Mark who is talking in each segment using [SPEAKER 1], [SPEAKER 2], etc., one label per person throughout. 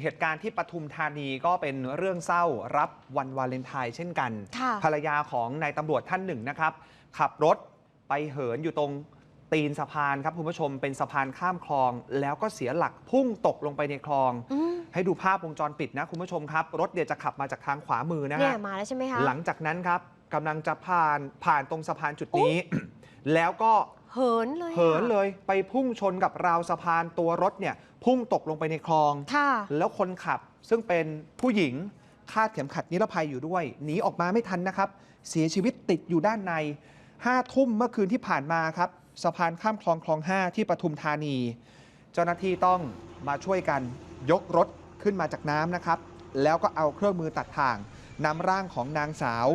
[SPEAKER 1] เหตุการณ์ที่ปทุมธานีก็เป็นเรื่องเศร้ารับวันวาเลนไทน์เช่นกัน
[SPEAKER 2] ค่ะ
[SPEAKER 1] ภรรยาของนายตำรวจท่านหนึ่งนะครับ ขับรถไปเหินอยู่ตรงตีนสะพานครับคุณผู้ชมเป็นสะพานข้ามคลอง แล้วก็เสียหลักพุ่งตกลงไปในคลอง
[SPEAKER 2] อืม
[SPEAKER 1] ให้ดูภาพวงจรปิดนะคุณผู้ชมครับ รถเดี๋ยวจะขับมาจากทางขวามือนะ
[SPEAKER 2] เนี่ย
[SPEAKER 1] ฮะ
[SPEAKER 2] มาแล้วใช่ไหมคะ
[SPEAKER 1] หลังจากนั้นครับกำลังจะผ่านผ่านตรงสะพานจุดนี้ แล้วก็
[SPEAKER 2] เหินเลยอะ
[SPEAKER 1] เหินเลยไปพุ่งชนกับราวสะพานตัวรถเนี่ยพุ่งตกลงไปในคลอง
[SPEAKER 2] ค่ะ
[SPEAKER 1] แล้วคนขับซึ่งเป็นผู้หญิงคาดเข็มขัดนิรภัยอยู่ด้วยหนีออกมาไม่ทันนะครับ เสียชีวิตติดอยู่ด้านในห้าทุ่มเมื่อคืนที่ผ่านมาครับ สะพานข้ามคลองคลอง 5 ที่ปทุมธานี เจ้าหน้าที่ต้องมาช่วยกันยกรถขึ้นมาจากน้ำนะครับ แล้วก็เอาเครื่องมือตัดทางนำร่างของนางสาว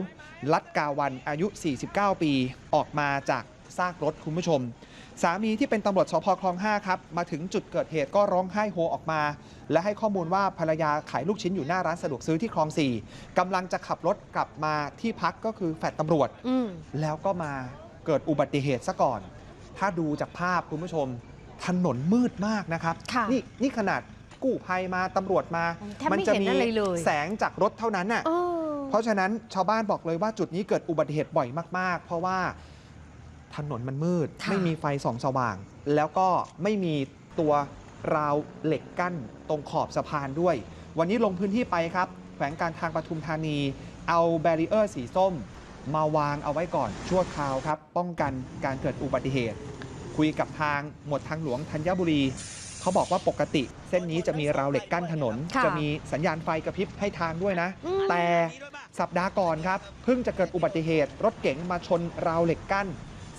[SPEAKER 1] ลัดกาวันอายุ 49 ปีออกมาจาก ซากรถคุณผู้ชม สามีที่เป็นตำรวจสพคลอง5ครับมาถึงจุดเกิดเหตุก็ร้องไห้โฮออกมา และให้ข้อมูลว่าภรรยาขายลูกชิ้นอยู่หน้าร้านสะดวกซื้อที่คลอง4กำลังจะขับรถกลับมาที่พักก็คือแฟลตตำรวจ
[SPEAKER 2] อืม
[SPEAKER 1] แล้วก็มาเกิดอุบัติเหตุซะก่อน ถ้าดูจากภาพคุณผู้ชม ถนนมืดมากนะครับ
[SPEAKER 2] ค่ะ
[SPEAKER 1] นี่นี่ขนาดกู้ภัยมาตำรวจมา
[SPEAKER 2] แทบไม่เห็นอะไรเลย
[SPEAKER 1] แสงจากรถเท่านั้นน่ะ
[SPEAKER 2] เออ
[SPEAKER 1] เพราะฉะนั้นชาวบ้านบอกเลยว่าจุดนี้เกิดอุบัติเหตุบ่อยมาก ๆ เพราะว่า ถนนมันมืด
[SPEAKER 2] ค่ะ
[SPEAKER 1] ไม่มีไฟส่องสว่าง แล้วก็ไม่มีตัวราวเหล็กกั้นตรงขอบสะพานด้วย วันนี้ลงพื้นที่ไปครับ แขวงการทางปทุมธานี เอาแบรีเออร์สีส้ม มาวางเอาไว้ก่อนชั่วคราวครับ ป้องกันการเกิดอุบัติเหตุ คุยกับทางหมวดทางหลวงธัญบุรี เขาบอกว่าปกติ เส้นนี้จะมีราวเหล็กกั้นถนน
[SPEAKER 2] ค่ะ
[SPEAKER 1] จะมีสัญญาณไฟกระพริบให้ทางด้วยนะ
[SPEAKER 2] อืม
[SPEAKER 1] แต่สัปดาห์ก่อนครับเพิ่งจะเกิดอุบัติเหตุ รถเก๋งมาชนราวเหล็กกั้น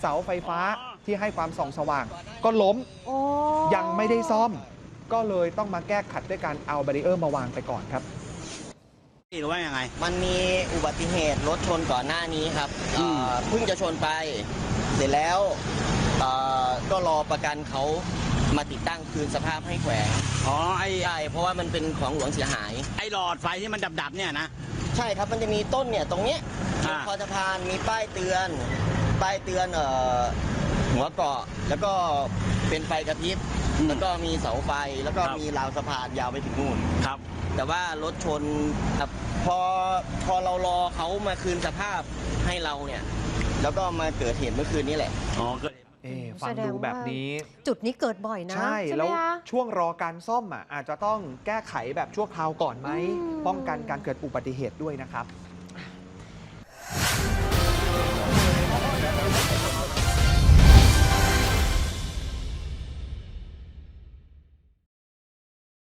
[SPEAKER 1] เสาไฟฟ้าที่ให้ความส่องสว่าง ก็ล้ม
[SPEAKER 2] โอ้
[SPEAKER 1] ยังไม่ได้ซ่อม ก็เลยต้องมาแก้ขัดด้วยการเอาแบรีเออร์มาวางไปก่อนครับ
[SPEAKER 3] หรือว่ายังไง
[SPEAKER 4] มันมีอุบัติเหตุรถชนก่อนหน้านี้ครับ
[SPEAKER 3] อืม
[SPEAKER 4] เอ่อเพิ่งจะชนไป เสร็จแล้วเอ่อก็รอประกันเขามาติดตั้งคืนสภาพให้แขวง
[SPEAKER 3] อ๋อไอ
[SPEAKER 4] ใช่เพราะว่ามันเป็นของหลวงเสียหาย
[SPEAKER 3] ไอหลอดไฟที่มันดับๆเนี่ยนะ
[SPEAKER 4] ใช่ครับมันจะมีต้นเนี่ยตรงเนี้ย
[SPEAKER 3] อ่า
[SPEAKER 4] คอสะพานมีป้ายเตือน ป้ายเตือนเอ่อหัวเกาะแล้วก็เป็นไฟกระพริบ
[SPEAKER 3] อืม
[SPEAKER 4] แล้วก็มีเสาไฟแล้วก็
[SPEAKER 3] ครับ
[SPEAKER 4] มีราวสะพานยาวไปถึงนู่น
[SPEAKER 3] ครับ
[SPEAKER 4] แต่ว่ารถชนครับพอพอเรารอเขามาคืนสภาพให้เราเนี่ย แล้วก็มาเกิดเหตุเมื่อคืนนี้แหละ
[SPEAKER 3] อ๋อเกิด
[SPEAKER 1] เอ๊ะ
[SPEAKER 2] อืม
[SPEAKER 1] ฟัง
[SPEAKER 2] แสดง
[SPEAKER 1] ดูแบบ
[SPEAKER 2] ว่า
[SPEAKER 1] นี้
[SPEAKER 2] จุดนี้เกิดบ่อยนะ
[SPEAKER 1] ใช่
[SPEAKER 2] ไหม
[SPEAKER 1] แล้ว
[SPEAKER 2] คะ
[SPEAKER 1] ช่วงรอการซ่อมอะอาจจะต้องแก้ไขแบบชั่วคราวก่อนไหม
[SPEAKER 2] อืม
[SPEAKER 1] ป้องกันการเกิดอุบัติเหตุด้วยนะครับ